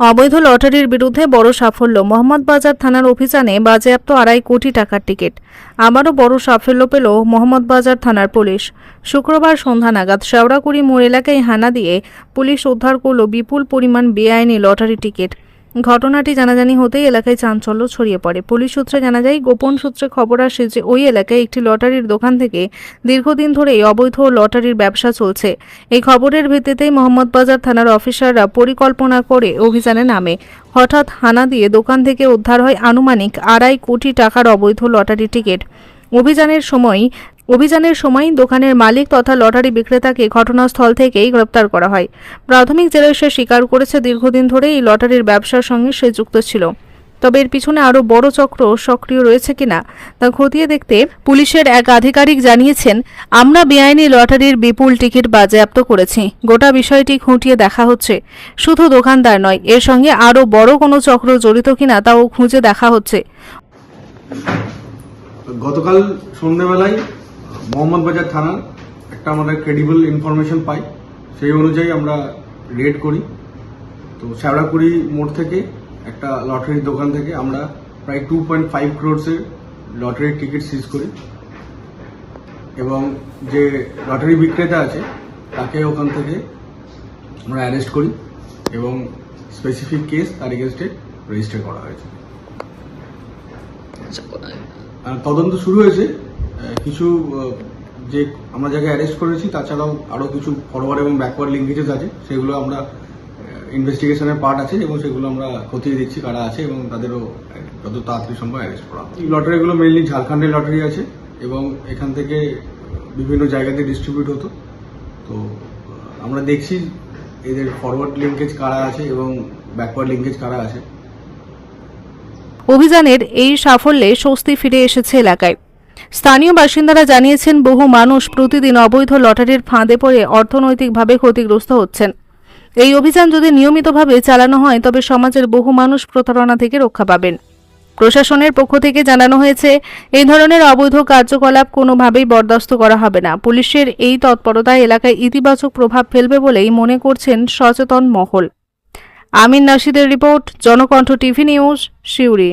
অবৈধ লটারির বিরুদ্ধে বড় সাফল্য। মোহাম্মদবাজার থানার অভিযানে বাজেয়াপ্ত আড়াই কোটি টাকার টিকিট। আবারও বড় সাফল্য পেল মোহাম্মদবাজার থানার পুলিশ। শুক্রবার সন্ধ্যা নাগাদ শেওড়াকুড়ি মোড় এলাকায় হানা দিয়ে পুলিশ উদ্ধার করল বিপুল পরিমাণ বেআইনি লটারি টিকিট। ঘটনাটি জানাজানি হতেই এলাকায় চাঞ্চল্য ছড়িয়ে পড়ে। পুলিশ সূত্রে জানা যায়, গোপন সূত্রে খবর আসে যে ওই এলাকায় একটি লটারির দোকান থেকে দীর্ঘদিন ধরেই অবৈধ লটারির ব্যবসা চলছে। এই খবরের ভিত্তিতেই মোহাম্মদবাজার থানার অফিসাররা পরিকল্পনা করে অভিযানে নামে। হঠাৎ হানা দিয়ে দোকান থেকে উদ্ধার হয় আনুমানিক আড়াই কোটি টাকার অবৈধ লটারি টিকিট। অভিযানের সময় অভিযানের সময় দোকানের মালিক তথা লটারি বিক্রেতাকে ঘটনাস্থল থেকেই গ্রেপ্তার করা হয়। প্রাথমিক জেলায় সে স্বীকার করেছে দীর্ঘদিন ধরে এই লটারির ব্যবসার সঙ্গে সে যুক্ত ছিল। তবে এর পিছনে আরও বড় চক্র সক্রিয় রয়েছে কিনা তা খতিয়ে দেখতে পুলিশের এক আধিকারিক জানিয়েছেন, আমরা বেআইনি লটারির বিপুল টিকিট বাজেয়াপ্ত করেছি। গোটা বিষয়টি খুঁটিয়ে দেখা হচ্ছে। শুধু দোকানদার নয়, এর সঙ্গে আরও বড় কোনো চক্র জড়িত কিনা তাও খুঁজে দেখা হচ্ছে। গতকাল সন্ধ্যেবেলায় মোহাম্মদ বাজার থানার একটা আমাদের ক্রেডিবল ইনফরমেশন পাই। সেই অনুযায়ী আমরা রেড করি। তো শ্যাওড়াপুরি মোড় থেকে একটা লটারির দোকান থেকে আমরা প্রায় টু পয়েন্ট ফাইভ ক্রোডসের লটারির টিকিট সিজ করি। এবং যে লটারি বিক্রেতা আছে তাকে ওখান থেকে আমরা অ্যারেস্ট করি এবং স্পেসিফিক কেস তার এগেনস্টে রেজিস্টার করা হয়েছে। আহ, তদন্ত শুরু হয়েছে কিছু যে আমরা যাকে অ্যারেস্ট করেছি, তাছাড়াও আরও কিছু ফরওয়ার্ড এবং ব্যাকওয়ার্ড লিঙ্কেজেস আছে, সেগুলো আমরা ইনভেস্টিগেশনের পার্ট আছে এবং সেগুলো আমরা খতিয়ে দিচ্ছি কারা আছে এবং তাদেরও যত তাড়াতাড়ি সম্ভব অ্যারেস্ট করা এই লটারিগুলো মেনলি ঝাড়খণ্ডের লটারি আছে এবং এখান থেকে বিভিন্ন জায়গাতে ডিস্ট্রিবিউট হতো। তো আমরা দেখছি এদের ফরওয়ার্ড লিঙ্কেজ কারা আছে এবং ব্যাকওয়ার্ড লিঙ্কেজ কারা আছে। অভিযানের এই সাফল্যে স্বস্তি ফিরে এসেছে এলাকায়। স্থানীয় বাসিন্দারা জানিয়েছেন, বহু মানুষ প্রতিদিন অবৈধ লটারির ফাঁদে পড়ে অর্থনৈতিকভাবে ক্ষতিগ্রস্ত হচ্ছেন। এই অভিযান যদি নিয়মিতভাবে চালানো হয়, তবে সমাজের বহু মানুষ প্রতারণা থেকে রক্ষা পাবেন। প্রশাসনের পক্ষ থেকে জানানো হয়েছে, এই ধরনের অবৈধ কার্যকলাপ কোনোভাবেই বরদাস্ত করা হবে না। পুলিশের এই তৎপরতায় এলাকায় ইতিবাচক প্রভাব ফেলবে বলেই মনে করছেন সচেতন মহল। আমিন নাশিদের রিপোর্ট, জনকণ্ঠ টিভি নিউজ শিউরি